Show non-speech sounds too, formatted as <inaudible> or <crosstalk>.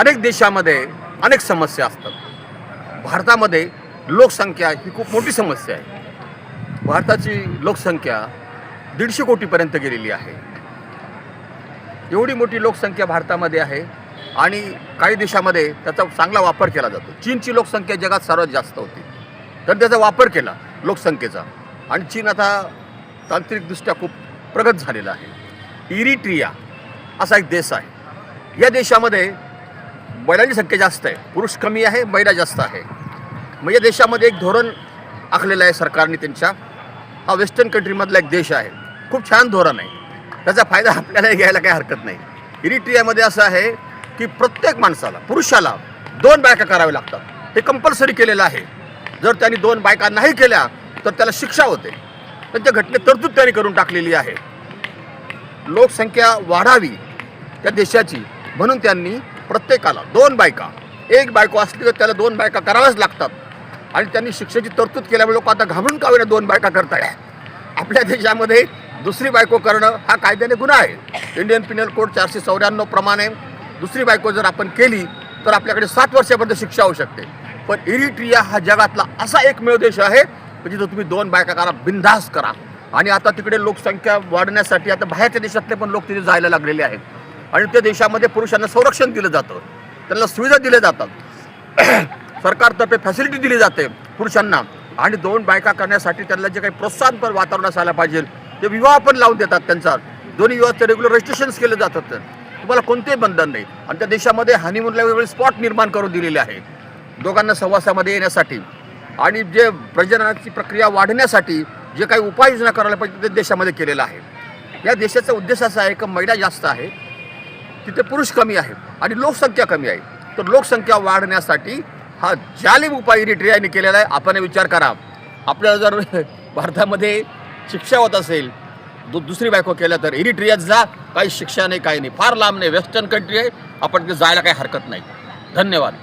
अनेक देशामध्ये अनेक समस्या असतात. भारतामध्ये लोकसंख्या ही खूप मोठी समस्या आहे. भारताची लोकसंख्या दीडशे कोटीपर्यंत गेलेली आहे. एवढी मोठी लोकसंख्या भारतामध्ये आहे आणि काही देशामध्ये त्याचा चांगला वापर केला जातो. चीनची लोकसंख्या जगात सर्वात जास्त होती. तर त्याचा वापर केला लोकसंख्येचा. आणि चीन आता तांत्रिकदृष्ट्या खूप प्रगत झालेला आहे. इरिट्रिया असा एक देश आहे. या देशामध्ये बैलांची संख्या जास्त आहे. पुरुष कमी आहे बैला जास्त आहे. म्हणजे या देशामध्ये एक धोरण आखलेलं आहे सरकारने त्यांच्या. हा वेस्टर्न कंट्रीमधला एक देश आहे. खूप छान धोरण आहे. त्याचा फायदा आपल्याला घ्यायला काही हरकत नाही. इरिट्रियामध्ये असं आहे की प्रत्येक माणसाला पुरुषाला दोन बायका कराव्या लागतात. हे कंपल्सरी केलेलं आहे. जर त्यांनी दोन बायका नाही केल्या तर त्याला शिक्षा होते. त्यांच्या घटनेत तरतूद त्यांनी करून टाकलेली आहे. लोकसंख्या वाढावी त्या देशाची म्हणून त्यांनी प्रत्येकाला दोन बायका. एक बायको असली तर त्याला दोन बायका कराव्याच लागतात. आणि त्यांनी शिक्षेची तरतूद केल्यामुळे लोक आता घाबरून का दोन बायका करताय आपल्या देशामध्ये दुसरी बायको करणं हा कायद्याने गुन्हा आहे. इंडियन पिनल कोड चारशे चौऱ्याण्णव प्रमाणे दुसरी बायको जर आपण केली तर आपल्याकडे सात वर्षापर्यंत शिक्षा होऊ शकते. पण इरिट्रिया हा जगातला असा एकमेव देश आहे म्हणजे की जिथं तुम्ही दोन बायका करा बिनधास करा. आणि आता तिकडे लोकसंख्या वाढण्यासाठी आता बाहेरच्या देशातले पण लोक तिथे जायला लागलेले आहेत. आणि त्या देशामध्ये पुरुषांना संरक्षण दिलं जातं. त्यांना सुविधा दिल्या जातात. <clears throat> सरकारतर्फे फॅसिलिटी दिली जाते पुरुषांना. आणि दोन बायका करण्यासाठी त्यांना जे काही प्रोत्साहनपर वातावरण असायला पाहिजे ते विवाह पण लावून देतात त्यांचा. दोन्ही विवाहाचे रेग्युलर रजिस्ट्रेशन्स केले जातात. तुम्हाला कोणतेही बंधन नाही. आणि त्या देशामध्ये हनीमूनला वेगवेगळे स्पॉट निर्माण करून दिलेले आहे. दोघांना सहवासामध्ये येण्यासाठी. आणि जे प्रजननाची प्रक्रिया वाढण्यासाठी जे काही उपाययोजना करायला पाहिजे ते देशामध्ये केलेलं आहे. या देशाचा उद्देश असा आहे की महिला जास्त आहे. तिथे पुरुष कमी आहे आणि लोकसंख्या कमी आहे. तर लोकसंख्या वाढण्यासाठी हा जालिम उपाय इरिट्रियाने केलेला आहे. आपण विचार करा. आपल्याला जर <laughs> भारतामध्ये शिक्षा होत असेल दु दुसरी बायको केल्या तर इरिट्रियात जा. काही शिक्षा नाही काही नाही. फार लांब नाही. वेस्टर्न कंट्री आहे. आपण तिथे जायला काही हरकत नाही. धन्यवाद.